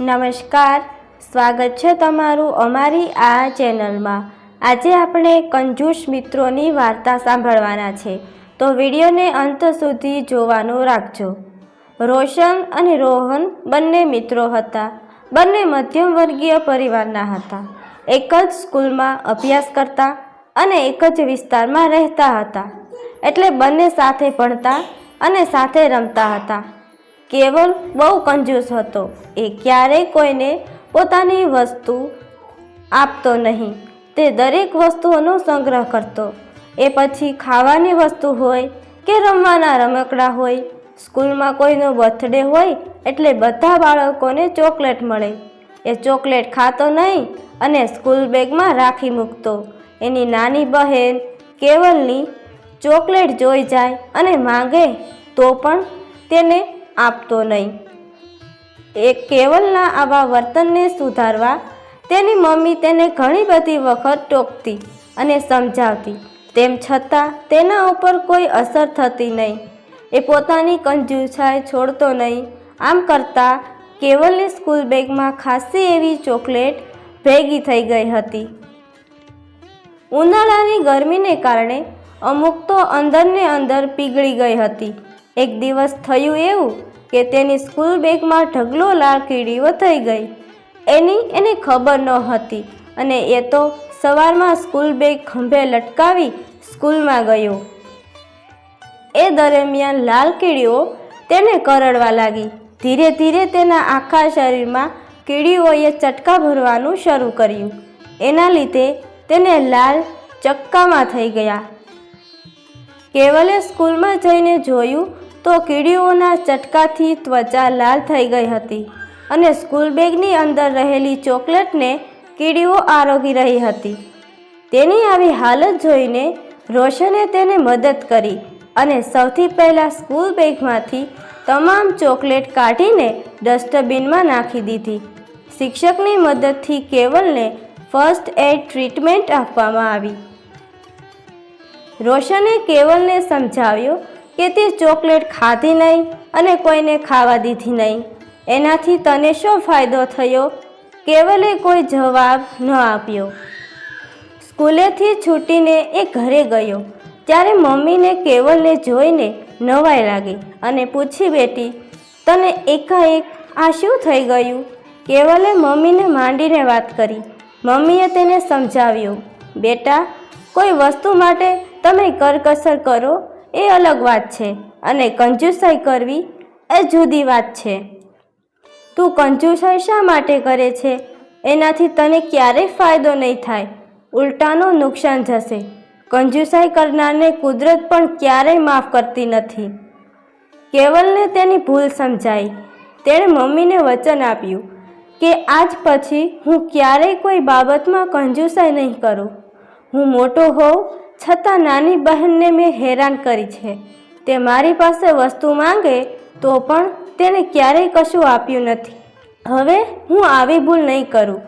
નમસ્કાર, સ્વાગત છે તમારું અમારી આ ચેનલમાં. આજે આપણે કંજૂસ મિત્રોની વાર્તા સાંભળવાના છે. તો વિડીયોને અંત સુધી જોવાનું રાખજો. રોશન અને રોહન બંને મિત્રો હતા. બંને મધ્યમ વર્ગીય પરિવારના હતા. એક જ સ્કૂલમાં અભ્યાસ કરતા અને એક જ વિસ્તારમાં રહેતા હતા. એટલે બંને સાથે ભણતા અને સાથે રમતા હતા. કેવલ બહુ કંજૂસ હતો. એ ક્યારેય કોઈને પોતાની વસ્તુ આપતો નહીં. તે દરેક વસ્તુઓનો સંગ્રહ કરતો. એ પછી ખાવાની વસ્તુ હોય કે રમવાના રમકડા હોય, સ્કૂલમાં કોઈનો બર્થડે હોય એટલે બધા બાળકોને ચોકલેટ મળે. એ ચોકલેટ ખાતો નહીં અને સ્કૂલ બેગમાં રાખી મૂકતો. એની નાની બહેન કેવલની ચોકલેટ જોઈ જાય અને માંગે તો પણ તેને આપતો નહીં. એ કેવલના આવા વર્તનને સુધારવા તેની મમ્મી તેને ઘણી બધી વખત ટોકતી અને સમજાવતી. તેમ છતાં તેના ઉપર કોઈ અસર થતી નહીં. એ પોતાની કંજૂસાઈ છોડતો નહીં. આમ કરતાં કેવલની સ્કૂલ બેગમાં ખાસી એવી ચોકલેટ ભેગી થઈ ગઈ હતી. ઉનાળાની ગરમીને કારણે અમુક તો અંદરને અંદર પીગળી ગઈ હતી. એક દિવસ થયું એવું કે તેની સ્કૂલ બેગમાં ઢગલો લાલ કીડીઓ થઈ ગઈ. એની એને ખબર ન હતી અને એ તો સવારમાં સ્કૂલ બેગ ખંભે લટકાવી સ્કૂલમાં ગયો. એ દરમિયાન લાલ કીડીઓ તેને કરડવા લાગી. ધીરે ધીરે તેના આખા શરીરમાં કીડીઓએ ચટકા ભરવાનું શરૂ કર્યું. એના લીધે તેને લાલ ચક્કામાં થઈ ગયા. કેવલે સ્કૂલમાં જઈને જોયું તો કીડીઓના ચટકાથી ત્વચા લાલ થઈ ગઈ હતી અને સ્કૂલ બેગની અંદર રહેલી ચોકલેટને કીડીઓ આરોગી રહી હતી. તેની આવી હાલત જોઈને રોશને તેને મદદ કરી અને સૌથી પહેલાં સ્કૂલ બેગમાંથી તમામ ચોકલેટ કાઢીને ડસ્ટબિનમાં નાખી દીધી. શિક્ષકની મદદથી કેવલને ફર્સ્ટ એડ ટ્રીટમેન્ટ આપવામાં આવી. રોશને કેવલને સમજાવ્યો કે તે ચોકલેટ ખાધી નહીં અને કોઈને ખાવા દીધી નહીં. એનાથી તને શું ફાયદો થયો? કેવલે કોઈ જવાબ ન આપ્યો. સ્કૂલેથી છૂટીને એ ઘરે ગયો. ત્યારે મમ્મીને કેવલને જોઈને નવાઈ લાગી અને પૂછી બેટી, તને એકાએક આ શું થઈ ગયું? કેવલે મમ્મીને માંડીને વાત કરી. મમ્મીએ તેને સમજાવ્યું, બેટા, કોઈ વસ્તુ માટે તમે કરકસર કરો એ અલગ વાત છે અને કંજૂસાઈ કરવી એ જુદી વાત છે. તું કંજૂસાઈ શા માટે કરે છે? એનાથી તને ક્યારેય ફાયદો નહીં થાય. ઉલટાનું નુકસાન જશે. કંજૂસાઈ કરનારને કુદરત પણ ક્યારેય માફ કરતી નથી. કેવલને તેની ભૂલ સમજાઈ. તેણે મમ્મીને વચન આપ્યું કે આજ પછી હું ક્યારેય કોઈ બાબતમાં કંજૂસાઈ નહીં કરું. હું મોટો હોઉં છતાં નાની બહેનને મેં હેરાન કરી છે. તે મારી પાસે વસ્તુ માંગે તો પણ તેને ક્યારેય કશું આપ્યું નથી. હવે હું આવી ભૂલ નહીં કરું.